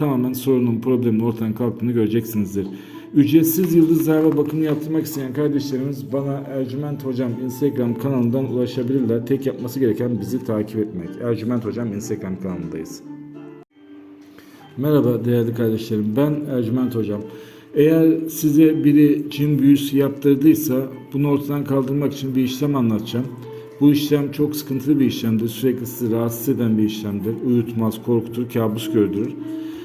tamamen sorunun, problemin ortadan kalktığını göreceksinizdir. Ücretsiz yıldız zarfa bakımı yaptırmak isteyen kardeşlerimiz bana Ercüment Hocam Instagram kanalından ulaşabilirler. Tek yapması gereken bizi takip etmek. Ercüment Hocam Instagram kanalındayız. Merhaba değerli kardeşlerim. Ben Ercüment Hocam. Eğer size biri cin büyüsü yaptırdıysa bunu ortadan kaldırmak için bir işlem anlatacağım. Bu işlem çok sıkıntılı bir işlemdir. Sürekli sizi rahatsız eden bir işlemdir. Uyutmaz, korkutur, kabus gördürür.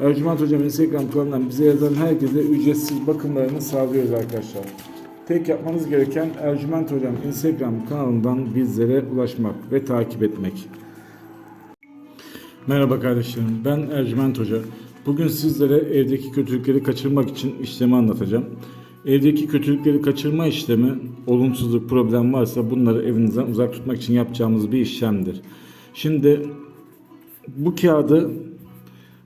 Ercüment Hocam Instagram kanalından bize yazan herkese ücretsiz bakımlarını sağlıyoruz arkadaşlar. Tek yapmanız gereken Ercüment Hocam Instagram kanalından bizlere ulaşmak ve takip etmek. Merhaba kardeşlerim, ben Ercüment Hoca. Bugün sizlere evdeki kötülükleri kaçırmak için işlemi anlatacağım. Evdeki kötülükleri kaçırma işlemi, olumsuzluk, problem varsa bunları evinizden uzak tutmak için yapacağımız bir işlemdir. Şimdi bu kağıdı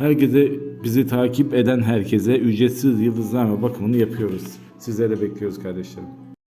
Herkese bizi takip eden herkese ücretsiz yıldızlame bakımını yapıyoruz. Sizleri bekliyoruz kardeşlerim.